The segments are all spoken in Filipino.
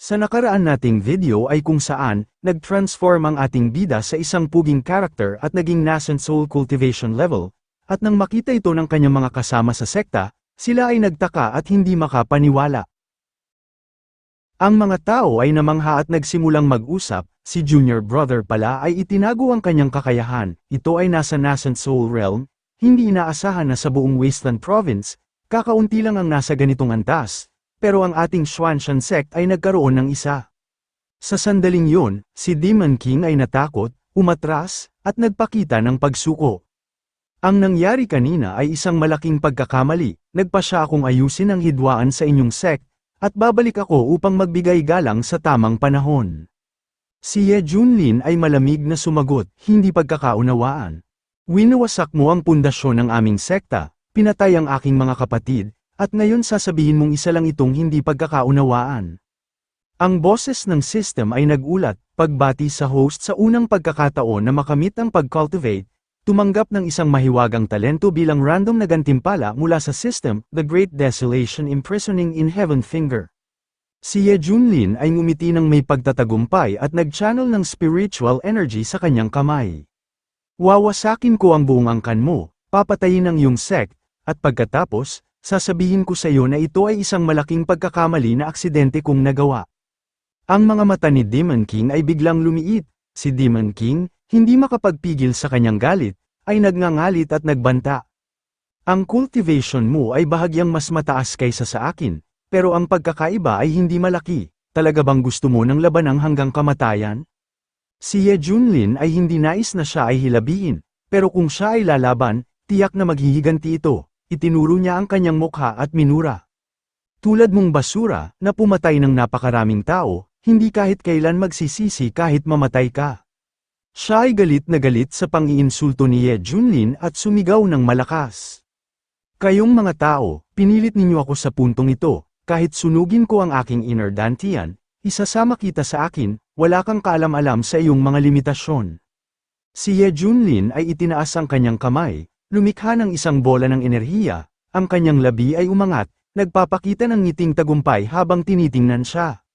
Sa nakaraan nating video ay kung saan, nag-transform ang ating bida sa isang puging character at naging nascent soul cultivation level, at nang makita ito ng kanyang mga kasama sa sekta, sila ay nagtaka at hindi makapaniwala. Ang mga tao ay namangha at nagsimulang mag-usap, si junior brother pala ay itinago ang kanyang kakayahan, ito ay nasa nascent soul realm, hindi inaasahan na sa buong Wasteland Province, kakaunti lang ang nasa ganitong antas, pero ang ating Xuanshan sect ay nagkaroon ng isa. Sa sandaling yun, si Demon King ay natakot, umatras, at nagpakita ng pagsuko. Ang nangyari kanina ay isang malaking pagkakamali, nagpa siya akong ayusin ang hidwaan sa inyong sect, at babalik ako upang magbigay galang sa tamang panahon. Si Ye Junlin ay malamig na sumagot, hindi pagkakaunawaan. Winawasak mo ang pundasyon ng aming sekta, pinatay ang aking mga kapatid, at ngayon sasabihin mong isa lang itong hindi pagkakaunawaan. Ang boses ng system ay nagulat, pagbati sa host sa unang pagkakataon na makamit ang pag-cultivate, tumanggap ng isang mahiwagang talento bilang random na gantimpala mula sa system, The Great Desolation Imprisoning in Heaven Finger. Si Ye Junlin ay ngumiti ng may pagtatagumpay at nag-channel ng spiritual energy sa kanyang kamay. Wawasakin ko ang buong angkan mo, papatayin ang iyong sect, at pagkatapos, sasabihin ko sa iyo na ito ay isang malaking pagkakamali na aksidente kong nagawa. Ang mga mata ni Demon King ay biglang lumiit, si Demon King, hindi makapagpigil sa kanyang galit, ay nagngangalit at nagbanta. Ang cultivation mo ay bahagyang mas mataas kaysa sa akin, pero ang pagkakaiba ay hindi malaki, talaga bang gusto mo ng labanang hanggang kamatayan? Si Ye Junlin ay hindi nais na siya ay hilabihin, pero kung siya ay lalaban, tiyak na maghihiganti ito itinuro niya ang kanyang mukha at minura. Tulad mong basura, na pumatay ng napakaraming tao, hindi kahit kailan magsisisi kahit mamatay ka. Siya ay galit na galit sa pang-iinsulto ni Ye Junlin at sumigaw ng malakas. Kayong mga tao, pinilit ninyo ako sa puntong ito, kahit sunugin ko ang aking inner dantian, isasama kita sa akin, wala kang kaalam-alam sa iyong mga limitasyon. Si Ye Junlin ay itinaas ang kanyang kamay, Lumikha ng isang bola ng enerhiya, ang kanyang labi ay umangat, nagpapakita ng ngiting tagumpay habang tinitingnan siya.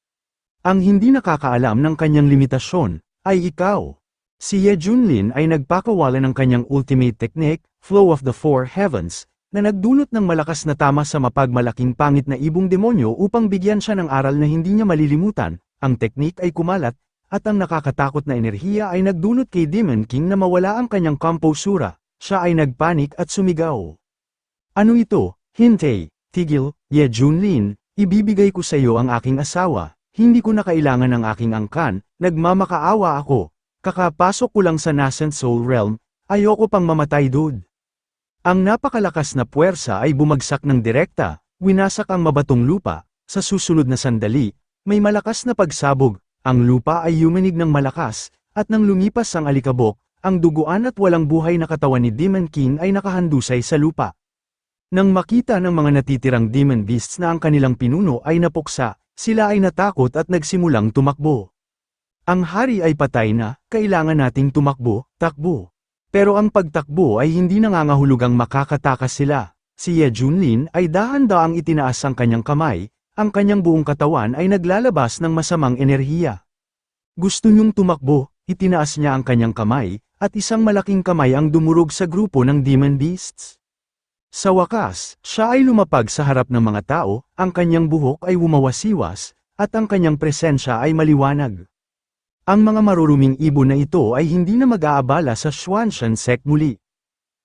Ang hindi nakakaalam ng kanyang limitasyon, ay ikaw. Si Ye Junlin ay nagpakawala ng kanyang ultimate technique, Flow of the Four Heavens, na nagdulot ng malakas na tama sa mapagmalaking pangit na ibong demonyo upang bigyan siya ng aral na hindi niya malilimutan, ang teknik ay kumalat, at ang nakakatakot na enerhiya ay nagdulot kay Demon King na mawala ang kanyang komposura, siya ay nagpanik at sumigaw. Ano ito? Hintay, tigil, Ye Junlin, ibibigay ko sa iyo ang aking asawa, hindi ko na kailangan ng aking angkan, nagmamakaawa ako, kakapasok ko lang sa nascent soul realm, ayoko pang mamatay dude. Ang napakalakas na puwersa ay bumagsak ng direkta, winasak ang mabatong lupa, sa susunod na sandali, may malakas na pagsabog, ang lupa ay yumanig ng malakas, at nang lumipas ang alikabok, ang duguan at walang buhay na katawan ni Demon King ay nakahandusay sa lupa. Nang makita ng mga natitirang demon beasts na ang kanilang pinuno ay napuksa, sila ay natakot at nagsimulang tumakbo. Ang hari ay patay na, kailangan nating tumakbo, takbo. Pero ang pagtakbo ay hindi nangangahulugang makakatakas sila. Si Ye Junlin ay dahan-daang itinaas ang kanyang kamay, ang kanyang buong katawan ay naglalabas ng masamang enerhiya. Gusto niyong tumakbo, itinaas niya ang kanyang kamay, at isang malaking kamay ang dumurog sa grupo ng demon beasts. Sa wakas, siya ay lumapag sa harap ng mga tao, ang kanyang buhok ay umawasiwas, at ang kanyang presensya ay maliwanag. Ang mga maruruming ibon na ito ay hindi na mag-aabala sa Xuanshan sect muli.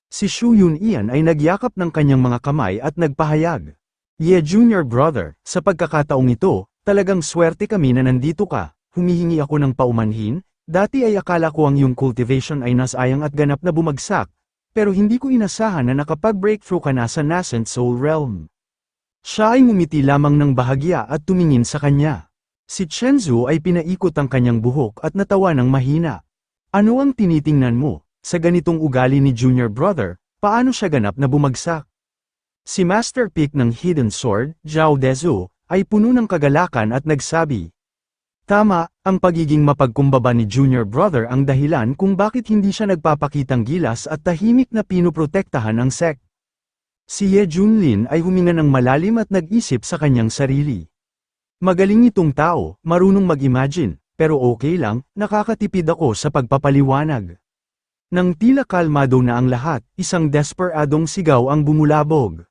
Si Shu Yun Ian ay nagyakap ng kanyang mga kamay at nagpahayag. Ye Junior Brother, sa pagkakataong ito, talagang swerte kami na nandito ka, humihingi ako ng paumanhin, Dati ay akala ko ang yung cultivation ay nasayang at ganap na bumagsak, pero hindi ko inasahan na nakapag-breakthrough ka na sa nascent soul realm. Siya ay ngumiti lamang ng bahagya at tumingin sa kanya. Si Chenzu ay pinaikot ang kanyang buhok at natawa ng mahina. Ano ang tinitingnan mo? Sa ganitong ugali ni Junior Brother, paano siya ganap na bumagsak? Si Master Peak ng Hidden Sword, Zhao Dezu, ay puno ng kagalakan at nagsabi, Tama, ang pagiging mapagkumbaba ni Junior Brother ang dahilan kung bakit hindi siya nagpapakitang gilas at tahimik na pinuprotektahan ang sect. Si Ye Junlin ay huminga ng malalim at nag-isip sa kanyang sarili. Magaling itong tao, marunong mag-imagine, pero okay lang, nakakatipid ako sa pagpapaliwanag. Nang tila kalmado na ang lahat, isang desperadong sigaw ang bumulabog.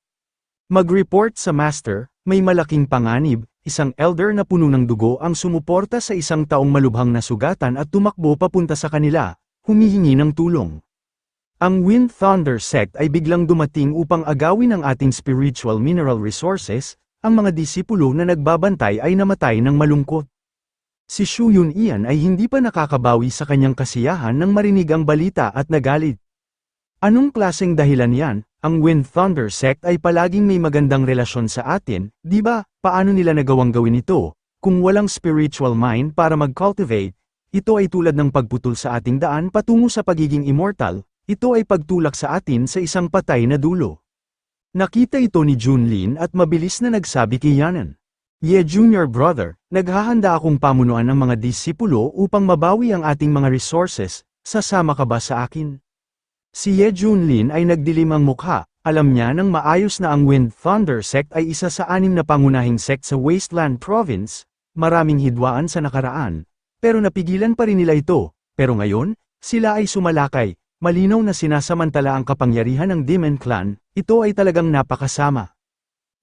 Mag-report sa master, may malaking panganib, isang elder na puno ng dugo ang sumuporta sa isang taong malubhang nasugatan at tumakbo papunta sa kanila, humihingi ng tulong. Ang Wind Thunder sect ay biglang dumating upang agawin ang ating spiritual mineral resources, ang mga disipulo na nagbabantay ay namatay ng malungkot. Si Shu Yun Ian ay hindi pa nakakabawi sa kanyang kasiyahan nang marinig ang balita at nagalit. Anong klaseng dahilan yan? Ang Wind Thunder sect ay palaging may magandang relasyon sa atin, di ba? Paano nila nagawang gawin ito? Kung walang spiritual mind para mag-cultivate, ito ay tulad ng pagputol sa ating daan patungo sa pagiging immortal, ito ay pagtulak sa atin sa isang patay na dulo. Nakita ito ni Junlin at mabilis na nagsabi kay Yanan. Ye junior brother, naghahanda akong pamunuan ng mga disipulo upang mabawi ang ating mga resources, sasama ka ba sa akin? Si Ye Junlin ay nagdilim ang mukha, alam niya nang maayos na ang Wind Thunder sect ay isa sa anim na pangunahing sect sa Wasteland Province, maraming hidwaan sa nakaraan, pero napigilan pa rin nila ito, pero ngayon, sila ay sumalakay, Malinaw na sinasamantala ang kapangyarihan ng Demon Clan, ito ay talagang napakasama.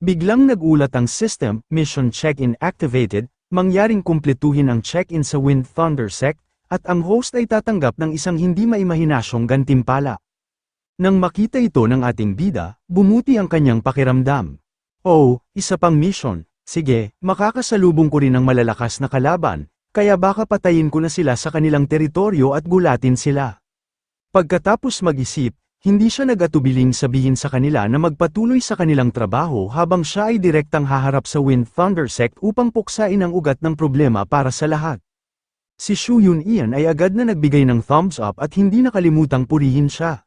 Biglang nagulat ang system, mission check-in activated, mangyaring kumpletuhin ang check-in sa Wind Thunder Sect, at ang host ay tatanggap ng isang hindi maimahinasyong gantimpala. Nang makita ito ng ating bida, bumuti ang kanyang pakiramdam. Oh, isa pang mission, sige, makakasalubong ko rin ang malalakas na kalaban, kaya baka patayin ko na sila sa kanilang teritoryo at gulatin sila. Pagkatapos mag-isip, hindi siya nagatubiling sabihin sa kanila na magpatuloy sa kanilang trabaho habang siya ay direktang haharap sa Wind Thunder Sect upang puksain ang ugat ng problema para sa lahat. Si Shu Yun Ian ay agad na nagbigay ng thumbs up at hindi nakalimutang purihin siya.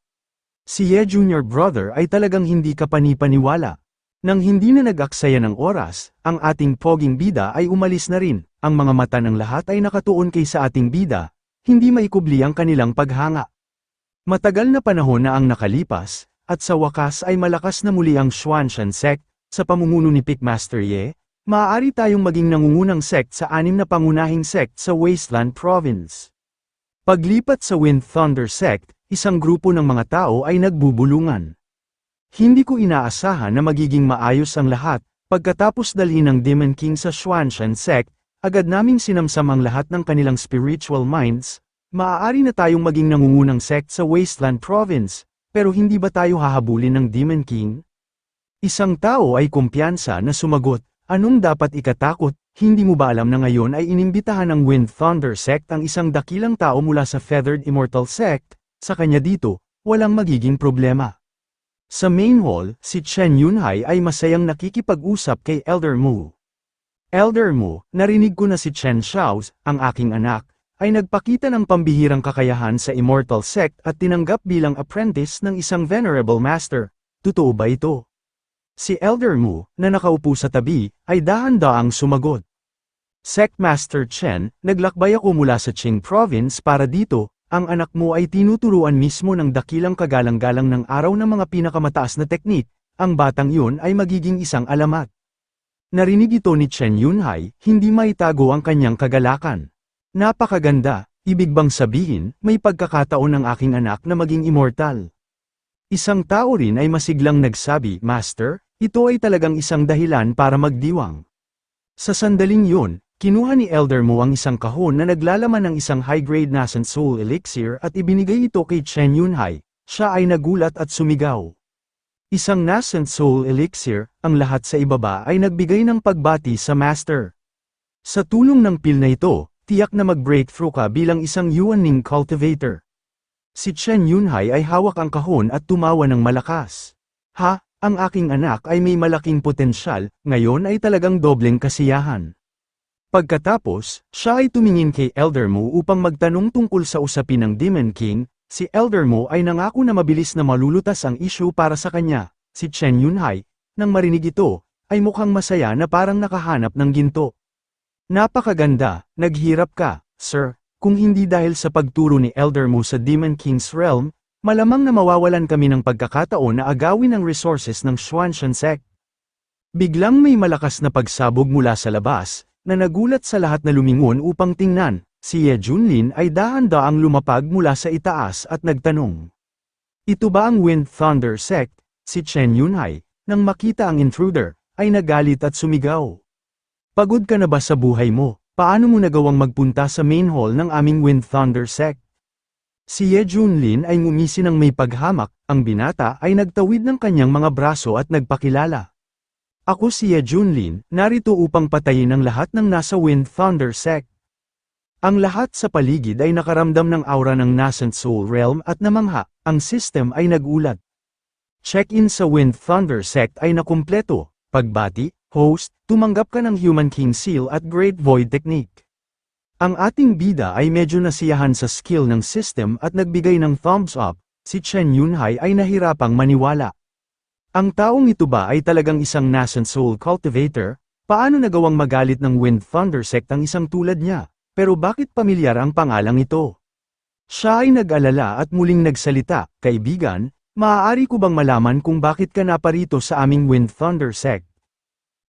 Si Ye Junior Brother ay talagang hindi kapani-paniwala. Nang hindi na nag-aksaya ng oras, ang ating poging bida ay umalis na rin, ang mga mata ng lahat ay nakatuon kay sa ating bida, hindi maikubli ang kanilang paghanga. Matagal na panahon na ang nakalipas, at sa wakas ay malakas na muli ang Xuanshan sect, sa pamumuno ni Pickmaster Ye, maaari tayong maging nangungunang sect sa anim na pangunahing sect sa Wasteland Province. Paglipat sa Wind Thunder sect, isang grupo ng mga tao ay nagbubulungan. Hindi ko inaasahan na magiging maayos ang lahat, pagkatapos dalhin ng Demon King sa Xuanshan sect, agad naming sinamsam ang lahat ng kanilang spiritual minds, Maaari na tayong maging nangungunang sect sa Wasteland Province, pero hindi ba tayo hahabulin ng Demon King? Isang tao ay kumpiyansa na sumagot, anong dapat ikatakot, hindi mo ba alam na ngayon ay inimbitahan ng Wind Thunder Sect ang isang dakilang tao mula sa Feathered Immortal Sect, sa kanya dito, walang magiging problema. Sa main hall, si Chen Yunhai ay masayang nakikipag-usap kay Elder Mu. Elder Mu, narinig ko na si Chen Xiaos, ang aking anak, ay nagpakita ng pambihirang kakayahan sa Immortal Sect at tinanggap bilang apprentice ng isang Venerable Master. Totoo ba ito? Si Elder Mu, na nakaupo sa tabi, ay dahan-daang sumagot. Sect Master Chen, naglakbay ako mula sa Qing Province para dito, ang anak mo ay tinuturuan mismo ng dakilang kagalang-galang ng araw ng mga pinakamataas na teknik, ang batang yun ay magiging isang alamat. Narinig ito ni Chen Yunhai, hindi maitago ang kanyang kagalakan. Napakaganda, ibig bang sabihin, may pagkakataon ng aking anak na maging immortal. Isang tao rin ay masiglang nagsabi, Master, ito ay talagang isang dahilan para magdiwang. Sa sandaling yun, kinuha ni Elder Mo ang isang kahon na naglalaman ng isang high-grade nascent soul elixir at ibinigay ito kay Chen Yunhai, siya ay nagulat at sumigaw. Isang nascent soul elixir, ang lahat sa ibaba ay nagbigay ng pagbati sa Master. Sa tulong ng pil na ito, tiyak na mag-breakthrough ka bilang isang Yuaning cultivator. Si Chen Yunhai ay hawak ang kahon at tumawa ng malakas. Ha, ang aking anak ay may malaking potensyal, ngayon ay talagang dobleng kasiyahan. Pagkatapos, siya ay tumingin kay Elder Mo upang magtanong tungkol sa usapin ng Demon King, si Elder Mo ay nangako na mabilis na malulutas ang issue para sa kanya, si Chen Yunhai, nang marinig ito, ay mukhang masaya na parang nakahanap ng ginto. Napakaganda, naghirap ka, sir, kung hindi dahil sa pagturo ni Elder mo sa Demon King's Realm, malamang na mawawalan kami ng pagkakataon na agawin ang resources ng Xuanshan sect. Biglang may malakas na pagsabog mula sa labas, na nagulat sa lahat na lumingon upang tingnan, si Ye Junlin ay dahan-daang lumapag mula sa itaas at nagtanong. Ito ba ang Wind Thunder Sect? Si Chen Yunhai, nang makita ang intruder, ay nagalit at sumigaw. Pagod ka na ba sa buhay mo? Paano mo nagawang magpunta sa main hall ng aming Wind Thunder Sect? Si Ye Junlin ay ngumisi ng may paghamak, ang binata ay nagtawid ng kanyang mga braso at nagpakilala. Ako si Ye Junlin, narito upang patayin ang lahat ng nasa Wind Thunder Sect. Ang lahat sa paligid ay nakaramdam ng aura ng nascent soul realm at namangha, ang system ay nagulat. Check-in sa Wind Thunder Sect ay nakumpleto, pagbati, host, tumanggap ka ng Human King Seal at Great Void Technique. Ang ating bida ay medyo nasiyahan sa skill ng system at nagbigay ng thumbs up, si Chen Yunhai ay nahirapang maniwala. Ang taong ito ba ay talagang isang nascent soul cultivator? Paano nagawang magalit ng Wind Thunder Sect ang isang tulad niya? Pero bakit pamilyar ang pangalang ito? Siya ay nag-alala at muling nagsalita, kaibigan, maaari ko bang malaman kung bakit ka naparito sa aming Wind Thunder Sect?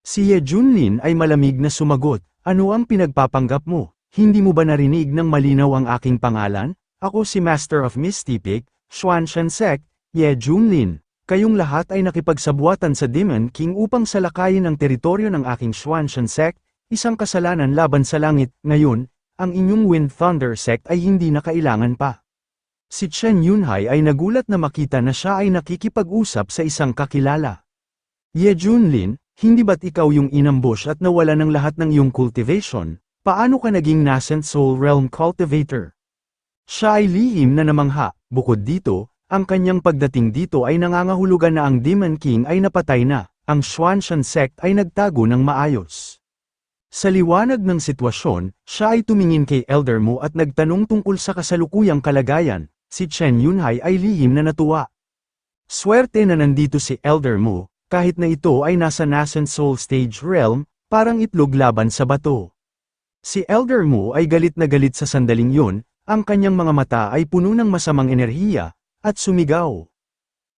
Si Ye Junlin ay malamig na sumagot, ano ang pinagpapanggap mo? Hindi mo ba narinig ng malinaw ang aking pangalan? Ako si Master of Mystipic, Xuan Sek, Ye Junlin. Kayong lahat ay nakipagsabuatan sa Demon King upang salakayin ang teritoryo ng aking Xuan Sek, isang kasalanan laban sa langit, ngayon, ang inyong Wind Thunder Sect ay hindi na kailangan pa. Si Chen Yunhai ay nagulat na makita na siya ay nakikipag-usap sa isang kakilala. Ye Junlin, hindi ba't ikaw yung inambush at nawala ng lahat ng iyong cultivation? Paano ka naging nascent soul realm cultivator? Siya ay lihim na namangha, bukod dito, ang kanyang pagdating dito ay nangangahulugan na ang Demon King ay napatay na, ang Xuanshan sect ay nagtago ng maayos. Sa liwanag ng sitwasyon, siya ay tumingin kay Elder Mu at nagtanong tungkol sa kasalukuyang kalagayan, si Chen Yunhai ay lihim na natuwa. Swerte na nandito si Elder Mu, kahit na ito ay nasa nascent soul stage realm, parang itlog laban sa bato. Si Elder Mu ay galit na galit sa sandaling yun, ang kanyang mga mata ay puno ng masamang enerhiya, at sumigaw.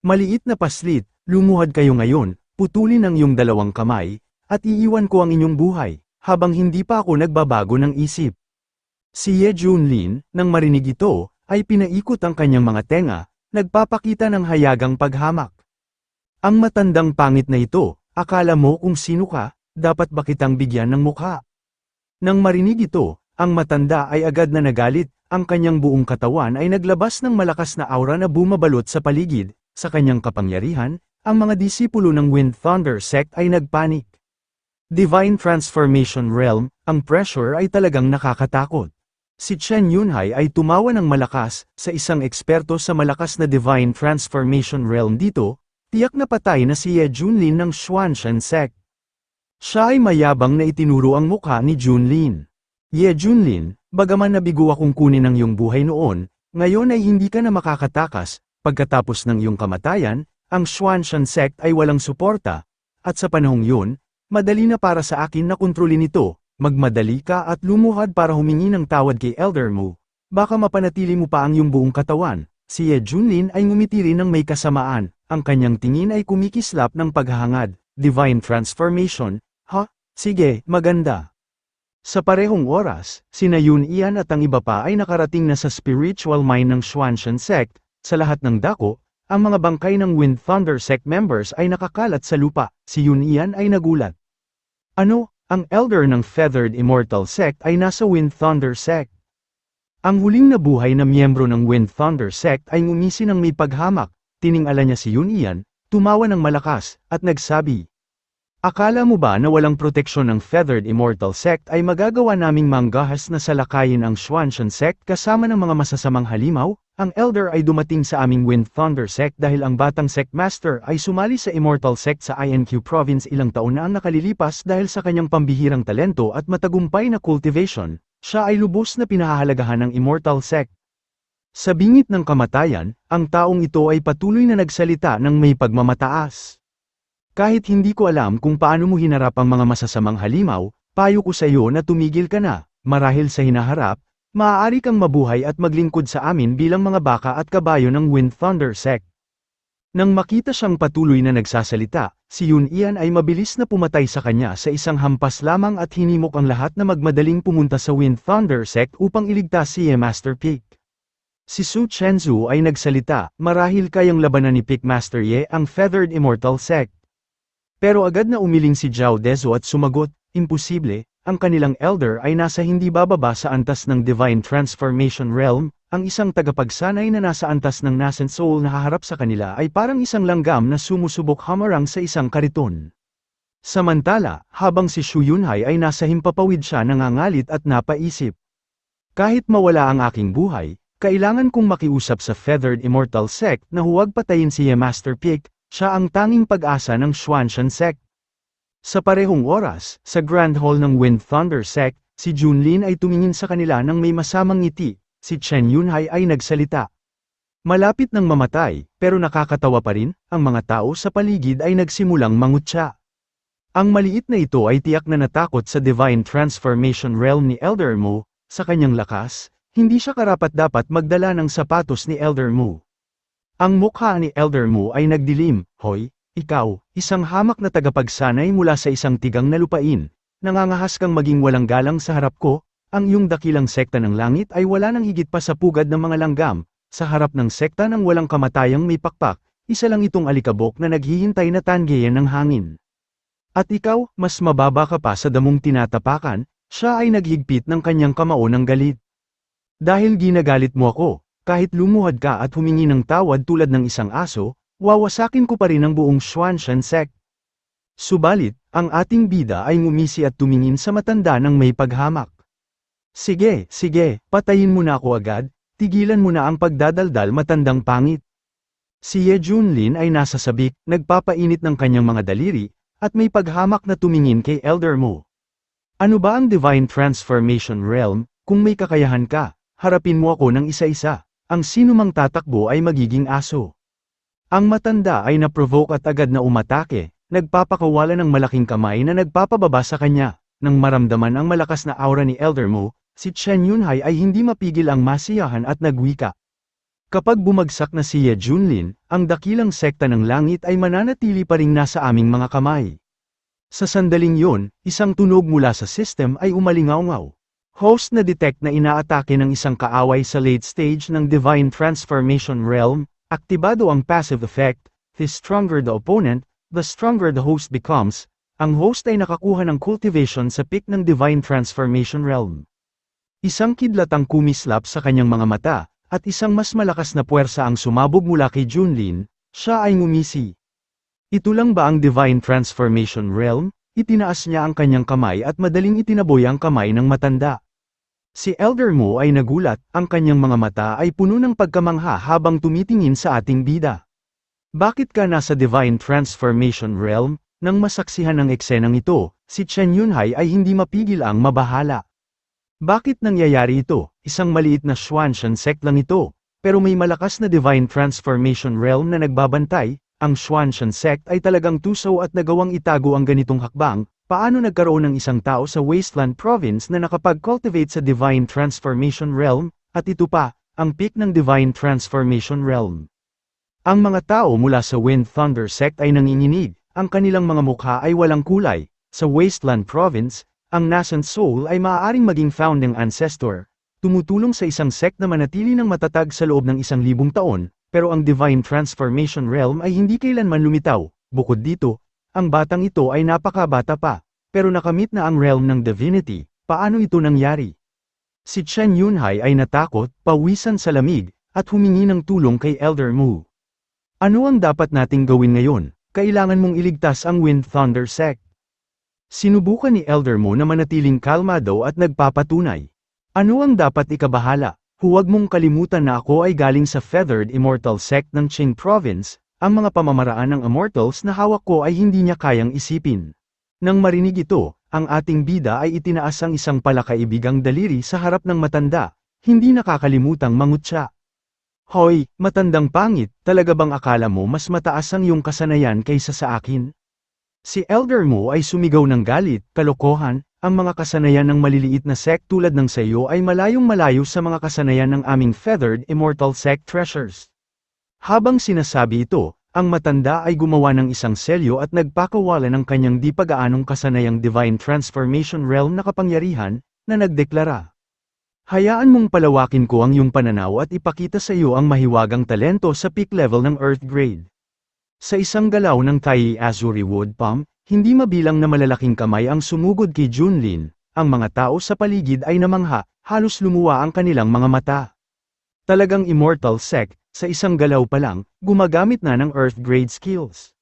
Maliit na paslit, lumuhad kayo ngayon, putulin ang iyong dalawang kamay, at iiwan ko ang inyong buhay, habang hindi pa ako nagbabago ng isip. Si Ye Junlin, nang marinig ito, ay pinaikot ang kanyang mga tenga, nagpapakita ng hayagang paghamak. Ang matandang pangit na ito, akala mo kung sino ka, dapat ba kitang bigyan ng mukha? Nang marinig ito, ang matanda ay agad na nagalit, ang kanyang buong katawan ay naglabas ng malakas na aura na bumabalot sa paligid, sa kanyang kapangyarihan, ang mga disipulo ng Wind Thunder Sect ay nagpanik. Divine Transformation Realm, ang pressure ay talagang nakakatakot. Si Chen Yunhai ay tumawa ng malakas, sa isang eksperto sa malakas na Divine Transformation Realm dito, tiyak na patay na si Ye Junlin ng Xuanshan Sect. Siya ay mayabang na itinuro ang mukha ni Junlin. Ye Junlin, bagaman nabigo akong kunin ang iyong buhay noon, ngayon ay hindi ka na makakatakas, pagkatapos ng iyong kamatayan, ang Xuanshan sect ay walang suporta, at sa panahong yun, madali na para sa akin na kontrolin ito, magmadali ka at lumuhad para humingi ng tawad kay Elder mo. Baka mapanatili mo pa ang iyong buong katawan. Si Ye Junlin ay ngumiti rin ng may kasamaan, ang kanyang tingin ay kumikislap ng paghahangad, divine transformation? Sige, maganda. Sa parehong oras, sina Yun Ian at ang iba pa ay nakarating na sa spiritual mine ng Xuanshan sect, sa lahat ng dako, ang mga bangkay ng Wind Thunder sect members ay nakakalat sa lupa, si Yun Ian ay nagulat. Ano, ang elder ng Feathered Immortal sect ay nasa Wind Thunder sect. Ang huling nabuhay na miyembro ng Wind Thunder sect ay ngumisi ng may paghamak, tiningala niya si Yun Ian, tumawa ng malakas, at nagsabi, Akala mo ba na walang proteksyon ng Feathered Immortal Sect ay magagawa naming manggahas na salakayin ang Xuanshan Sect kasama ng mga masasamang halimaw? Ang Elder ay dumating sa aming Wind Thunder Sect dahil ang batang Sect Master ay sumali sa Immortal Sect sa INQ Province ilang taon na ang nakalilipas dahil sa kanyang pambihirang talento at matagumpay na cultivation, siya ay lubos na pinahahalagahan ng Immortal Sect. Sa bingit ng kamatayan, ang taong ito ay patuloy na nagsalita ng may pagmamataas. Kahit hindi ko alam kung paano mo hinarap ang mga masasamang halimaw, payo ko sa iyo na tumigil ka na, marahil sa hinaharap, maaari kang mabuhay at maglingkod sa amin bilang mga baka at kabayo ng Wind Thunder Sect. Nang makita siyang patuloy na nagsasalita, si Yun Ian ay mabilis na pumatay sa kanya sa isang hampas lamang at hinimok ang lahat na magmadaling pumunta sa Wind Thunder Sect upang iligtas si Ye Master Peak. Si Su Chenzu ay nagsalita, marahil kayang labanan ni Peak Master Ye ang Feathered Immortal Sect. Pero agad na umiling si Zhao Dezo at sumagot, imposible, ang kanilang elder ay nasa hindi bababa sa antas ng Divine Transformation Realm, ang isang tagapagsanay na nasa antas ng nascent soul na haharap sa kanila ay parang isang langgam na sumusubok hamarang sa isang kariton. Samantala, habang si Shu Yunhai ay nasa himpapawid siya nangangalit at napaisip. Kahit mawala ang aking buhay, kailangan kong makiusap sa Feathered Immortal Sect na huwag patayin si Master Peak, siya ang tanging pag-asa ng Xuanshan Sect. Sa parehong oras, sa Grand Hall ng Wind Thunder Sect, si Junlin ay tumingin sa kanila ng may masamang ngiti, si Chen Yunhai ay nagsalita. Malapit ng mamatay, pero nakakatawa pa rin, ang mga tao sa paligid ay nagsimulang mangutya. Ang maliit na ito ay tiyak na natakot sa Divine Transformation Realm ni Elder Mu, sa kanyang lakas, hindi siya karapat-dapat magdala ng sapatos ni Elder Mu. Ang mukha ni Elder Mu ay nagdilim, Hoy, ikaw, isang hamak na tagapagsanay mula sa isang tigang na lupain, nangangahas kang maging walang galang sa harap ko, ang iyong dakilang sekta ng langit ay wala nang higit pa sa pugad ng mga langgam, sa harap ng sekta ng walang kamatayang may pakpak, isa lang itong alikabok na naghihintay na tanggeyan ng hangin. At ikaw, mas mababa ka pa sa damong tinatapakan, siya ay naghigpit ng kanyang kamao ng galit. Dahil ginagalit mo ako, kahit lumuhad ka at humingi ng tawad tulad ng isang aso, wawasakin ko pa rin ang buong Xuanshan sect. Subalit, ang ating bida ay ngumisi at tumingin sa matanda ng may paghamak. Sige, sige, patayin mo na ako agad, tigilan mo na ang pagdadaldal matandang pangit. Si Ye Junlin ay nasa sabik, nagpapainit ng kanyang mga daliri, at may paghamak na tumingin kay Elder Mo. Ano ba ang Divine Transformation Realm, kung may kakayahan ka, harapin mo ako ng isa-isa, ang sino mang tatakbo ay magiging aso. Ang matanda ay naprovoke at agad na umatake, nagpapakawala ng malaking kamay na nagpapababa sa kanya, nang maramdaman ang malakas na aura ni Elder Mo, si Chen Yunhai ay hindi mapigil ang masiyahan at nagwika. Kapag bumagsak na si Ye Junlin, ang dakilang sekta ng langit ay mananatili pa ring nasa aming mga kamay. Sa sandaling yon, isang tunog mula sa system ay umalingaw-ngaw. Host na detect na inaatake ng isang kaaway sa late stage ng Divine Transformation Realm, aktibado ang passive effect, the stronger the opponent, the stronger the host becomes, ang host ay nakakuha ng cultivation sa peak ng Divine Transformation Realm. Isang kidlatang kumislap sa kanyang mga mata, at isang mas malakas na puwersa ang sumabog mula kay Junlin, siya ay ngumisi. Ito lang ba ang Divine Transformation Realm? Itinaas niya ang kanyang kamay at madaling itinaboy ang kamay ng matanda. Si Elder Mo ay nagulat, ang kanyang mga mata ay puno ng pagkamangha habang tumitingin sa ating bida. Bakit ka nasa Divine Transformation Realm? Nang masaksihan ang eksenang ito, si Chen Yunhai ay hindi mapigil ang mabahala. Bakit nangyayari ito? Isang maliit na Xuanshan sect lang ito, pero may malakas na Divine Transformation Realm na nagbabantay, ang Xuanshan sect ay talagang tusaw at nagawang itago ang ganitong hakbang, paano nagkaroon ng isang tao sa Wasteland Province na nakapag-cultivate sa Divine Transformation Realm, at ito pa, ang peak ng Divine Transformation Realm. Ang mga tao mula sa Wind Thunder sect ay nanginginig, ang kanilang mga mukha ay walang kulay, sa Wasteland Province, ang nascent soul ay maaaring maging founding ancestor, tumutulong sa isang sect na manatili ng matatag sa loob ng isang libong taon, pero ang Divine Transformation Realm ay hindi kailanman lumitaw, bukod dito, ang batang ito ay napakabata pa, pero nakamit na ang realm ng divinity, paano ito nangyari? Si Chen Yunhai ay natakot, pawisan sa lamig, at humingi ng tulong kay Elder Mu. Ano ang dapat nating gawin ngayon? Kailangan mong iligtas ang Wind Thunder Sect. Sinubukan ni Elder Mo na manatiling kalmado at nagpapatunay. Ano ang dapat ikabahala? Huwag mong kalimutan na ako ay galing sa Feathered Immortal Sect ng Qing Province, ang mga pamamaraan ng Immortals na hawak ko ay hindi niya kayang isipin. Nang marinig ito, ang ating bida ay itinaas ang isang palakaibigang daliri sa harap ng matanda, hindi nakakalimutang mangutya. Hoy, matandang pangit, talaga bang akala mo mas mataas ang iyong kasanayan kaysa sa akin? Si Elder Mo ay sumigaw ng galit, kalokohan, ang mga kasanayan ng maliliit na sect tulad ng sayo ay malayong malayo sa mga kasanayan ng aming feathered immortal sect treasures. Habang sinasabi ito, ang matanda ay gumawa ng isang selyo at nagpakawala ng kanyang di pag-aanong kasanayang Divine Transformation Realm na kapangyarihan, na nagdeklara. Hayaan mong palawakin ko ang iyong pananaw at ipakita sa iyo ang mahiwagang talento sa peak level ng Earth grade. Sa isang galaw ng Tai Azuri Wood Palm, hindi mabilang na malalaking kamay ang sumugod kay Junlin, ang mga tao sa paligid ay namangha, halos lumuwa ang kanilang mga mata. Talagang immortal sect, sa isang galaw pa lang, gumagamit na ng Earth grade skills.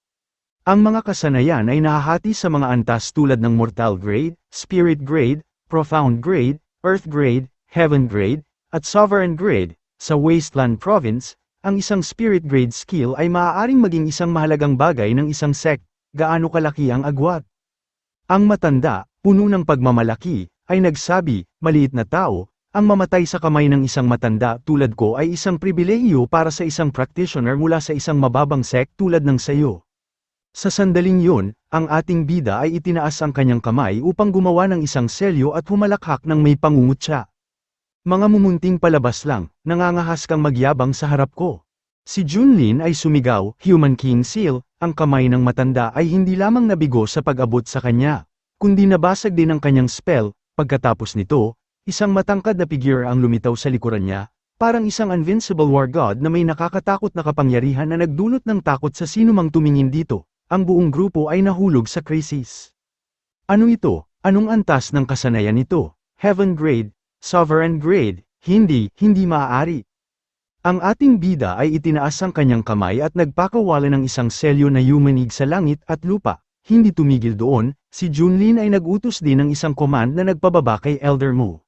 Ang mga kasanayan ay nahahati sa mga antas tulad ng Mortal grade, Spirit grade, Profound grade, Earth grade, Heaven grade, at Sovereign grade. Sa Wasteland Province, ang isang Spirit grade skill ay maaaring maging isang mahalagang bagay ng isang sect, gaano kalaki ang agwat. Ang matanda, puno ng pagmamalaki, ay nagsabi, maliit na tao, ang mamatay sa kamay ng isang matanda tulad ko ay isang pribilehiyo para sa isang practitioner mula sa isang mababang sect tulad ng sayo. Sa sandaling yun, ang ating bida ay itinaas ang kanyang kamay upang gumawa ng isang selyo at humalakhak ng may pangungutya. Mga mumunting palabas lang, nangangahas kang magyabang sa harap ko. Si Junlin ay sumigaw, Human King Seal, ang kamay ng matanda ay hindi lamang nabigo sa pag-abot sa kanya, kundi nabasag din ang kanyang spell, pagkatapos nito, isang matangkad na figure ang lumitaw sa likuran niya, parang isang invincible war god na may nakakatakot na kapangyarihan na nagdulot ng takot sa sinumang tumingin dito, ang buong grupo ay nahulog sa krisis. Ano ito? Anong antas ng kasanayan nito? Heaven grade, sovereign grade, hindi, hindi maaari. Ang ating bida ay itinaas ang kanyang kamay at nagpakawala ng isang selyo na yumanig sa langit at lupa. Hindi tumigil doon, si Junlin ay nagutos din ng isang command na nagpababa kay Elder Mu.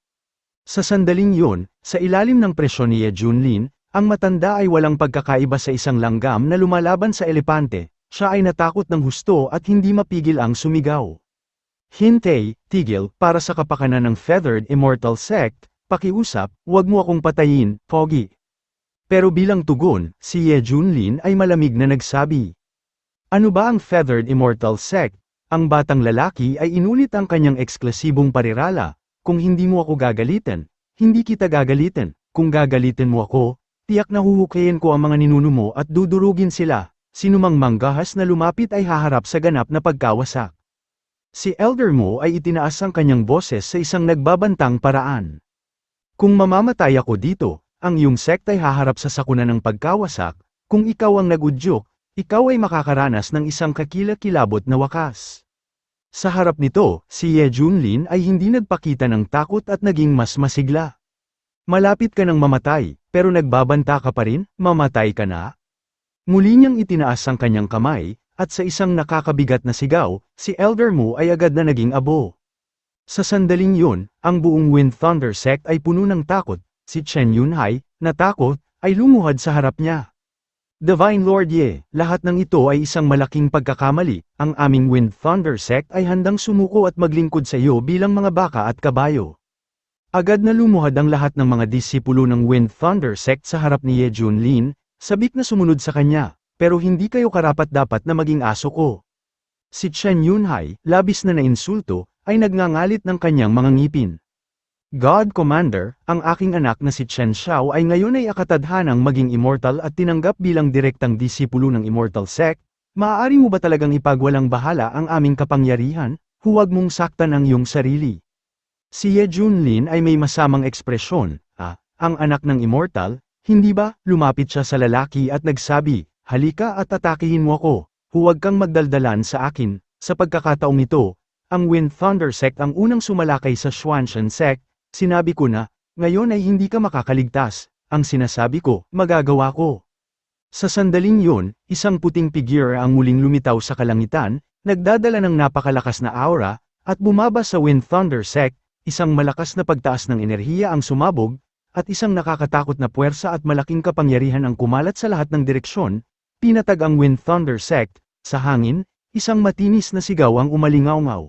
Sa sandaling yun, sa ilalim ng presyon ni Ye Junlin, ang matanda ay walang pagkakaiba sa isang langgam na lumalaban sa elepante, siya ay natakot ng husto at hindi mapigil ang sumigaw. Hintay, tigil, para sa kapakanan ng Feathered Immortal Sect, pakiusap, huwag mo akong patayin, Pogi. Pero bilang tugon, si Ye Junlin ay malamig na nagsabi. Ano ba ang Feathered Immortal Sect? Ang batang lalaki ay inulit ang kanyang eksklusibong parirala, kung hindi mo ako gagalitin, hindi kita gagalitin, kung gagalitin mo ako, tiyak na huhukayin ko ang mga ninuno mo at dudurugin sila, sinumang manggahas na lumapit ay haharap sa ganap na pagkawasak. Si Elder Mo ay itinaas ang kanyang boses sa isang nagbabantang paraan. Kung mamamatay ako dito, ang iyong sect ay haharap sa sakuna ng pagkawasak, kung ikaw ang nagudyok, ikaw ay makakaranas ng isang kakilakilabot na wakas. Sa harap nito, si Ye Junlin ay hindi nagpakita ng takot at naging mas masigla. Malapit ka ng mamatay, pero nagbabanta ka pa rin, mamatay ka na? Muli niyang itinaas ang kanyang kamay, at sa isang nakakabigat na sigaw, si Elder Mu ay agad na naging abo. Sa sandaling yun, ang buong Wind Thunder sect ay puno ng takot, si Chen Yunhai, na takot, ay lumuhad sa harap niya. Divine Lord Ye, lahat ng ito ay isang malaking pagkakamali, ang aming Wind Thunder sect ay handang sumuko at maglingkod sa iyo bilang mga baka at kabayo. Agad na lumuhad ang lahat ng mga disipulo ng Wind Thunder sect sa harap ni Ye Junlin, sabik na sumunod sa kanya pero hindi kayo karapat-dapat na maging aso ko. Si Chen Yunhai, labis na nainsulto, ay nagngangalit ng kanyang mga ngipin. God Commander, ang aking anak na si Chen Xiao ay ngayon ay akatadhanang maging immortal at tinanggap bilang direktang disipulo ng Immortal Sect, maaari mo ba talagang ipagwalang bahala ang aming kapangyarihan, huwag mong saktan ang iyong sarili. Si Ye Junlin ay may masamang ekspresyon, ah, ang anak ng immortal, hindi ba, lumapit siya sa lalaki at nagsabi, Halika at atakihin mo ako, huwag kang magdaldalan sa akin, sa pagkakataong ito, ang Wind Thunder Sect ang unang sumalakay sa Xuanshan Sect, sinabi ko na, ngayon ay hindi ka makakaligtas, ang sinasabi ko, magagawa ko. Sa sandaling yun, isang puting figure ang muling lumitaw sa kalangitan, nagdadala ng napakalakas na aura, at bumaba sa Wind Thunder Sect, isang malakas na pagtaas ng enerhiya ang sumabog, at isang nakakatakot na puwersa at malaking kapangyarihan ang kumalat sa lahat ng direksyon, Pinatag ang Wind Thunder Sect, sa hangin, isang matinis na sigaw ang umalingaw-ngaw.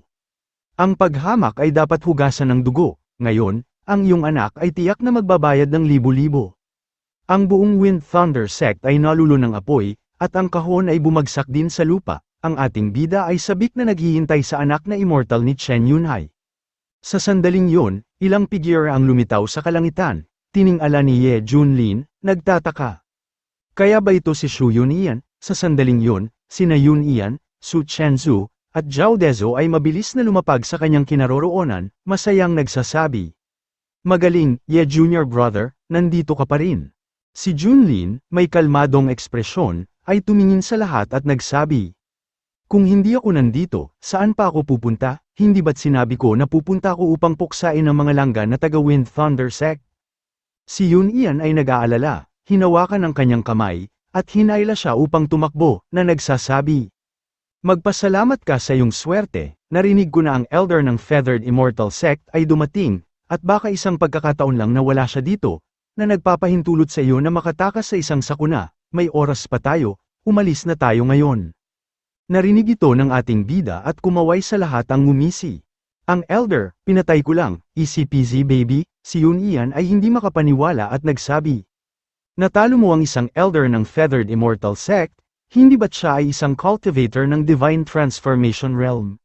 Ang paghamak ay dapat hugasan ng dugo, ngayon, ang iyong anak ay tiyak na magbabayad ng libo-libo. Ang buong Wind Thunder Sect ay nalulo ng apoy, at ang kahon ay bumagsak din sa lupa, ang ating bida ay sabik na naghihintay sa anak na immortal ni Chen Yunhai. Sa sandaling yon, ilang figure ang lumitaw sa kalangitan, tiningala ni Ye Junlin, nagtataka. Kaya ba ito si Shu Yunian, Sa sandaling yun, sina Yun Ian, Su Chenzu, at Zhao Dezo ay mabilis na lumapag sa kanyang kinaroroonan, masayang nagsasabi. Magaling, Ye Junior Brother, nandito ka pa rin. Si Junlin, may kalmadong ekspresyon, ay tumingin sa lahat at nagsabi. Kung hindi ako nandito, saan pa ako pupunta? Hindi ba't sinabi ko na pupunta ako upang puksain ang mga langga na taga Wind Thunder Sect? Si Yun Ian ay nag-aalala, hinawakan ang kanyang kamay, at hinayla siya upang tumakbo, na nagsasabi. Magpasalamat ka sa iyong swerte, narinig ko na ang elder ng Feathered Immortal Sect ay dumating, at baka isang pagkakataon lang na wala siya dito, na nagpapahintulot sa iyo na makatakas sa isang sakuna, may oras pa tayo, umalis na tayo ngayon. Narinig ito ng ating bida at kumaway sa lahat ang ngumisi. Ang elder, pinatay ko lang, peasy baby, si Yun Ian ay hindi makapaniwala at nagsabi. Natalo mo ang isang elder ng Feathered Immortal Sect, hindi ba't siya ay isang cultivator ng Divine Transformation Realm?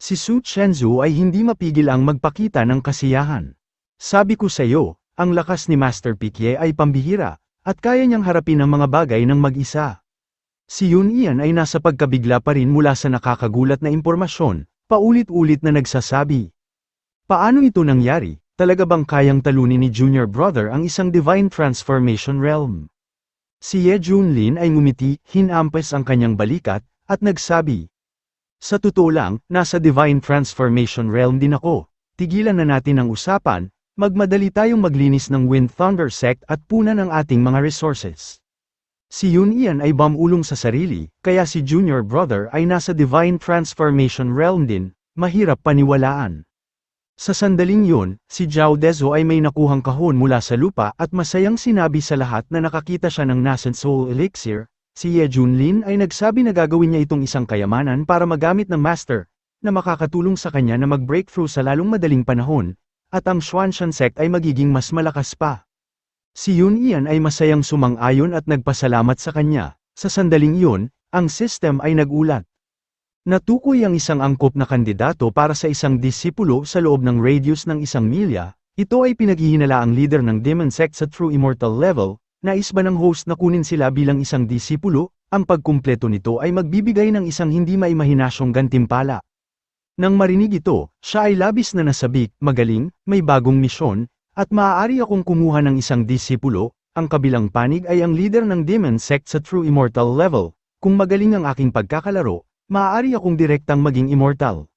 Si Su Chenzu ay hindi mapigil ang magpakita ng kasiyahan. Sabi ko sa iyo, ang lakas ni Master Piquet ay pambihira, at kaya niyang harapin ang mga bagay ng mag-isa. Si Yun Ian ay nasa pagkabigla pa rin mula sa nakakagulat na impormasyon, paulit-ulit na nagsasabi. Paano ito nangyari? Talaga bang kayang talunin ni Junior Brother ang isang Divine Transformation Realm? Si Ye Junlin ay ngumiti, hinampes ang kanyang balikat, at nagsabi. Sa totoo lang, nasa Divine Transformation Realm din ako. Tigilan na natin ang usapan, magmadali tayong maglinis ng Wind Thunder Sect at punan ang ating mga resources. Si Yun Ian ay bamulong sa sarili, kaya si Junior Brother ay nasa Divine Transformation Realm din, mahirap paniwalaan. Sa sandaling yun, si Zhao Dezo ay may nakuhang kahon mula sa lupa at masayang sinabi sa lahat na nakakita siya ng Nascent Soul Elixir. Si Ye Junlin ay nagsabi na gagawin niya itong isang kayamanan para magamit ng Master, na makakatulong sa kanya na mag-breakthrough sa lalong madaling panahon, at ang Xuanshan Sect ay magiging mas malakas pa. Si Yun Ian ay masayang sumang-ayon at nagpasalamat sa kanya. Sa sandaling yun, ang system ay nagulat. Natukoy ang isang angkop na kandidato para sa isang disipulo sa loob ng radius ng isang milya, ito ay pinaghihinala ang leader ng Demon Sect sa True Immortal level, nais ba ng host na kunin sila bilang isang disipulo, ang pagkumpleto nito ay magbibigay ng isang hindi maimahinasyong gantimpala. Nang marinig ito, siya ay labis na nasabik, magaling, may bagong misyon, at maaari akong kumuha ng isang disipulo, ang kabilang panig ay ang leader ng Demon Sect sa True Immortal level, kung magaling ang aking pagkakalaro, maaari akong direktang maging immortal.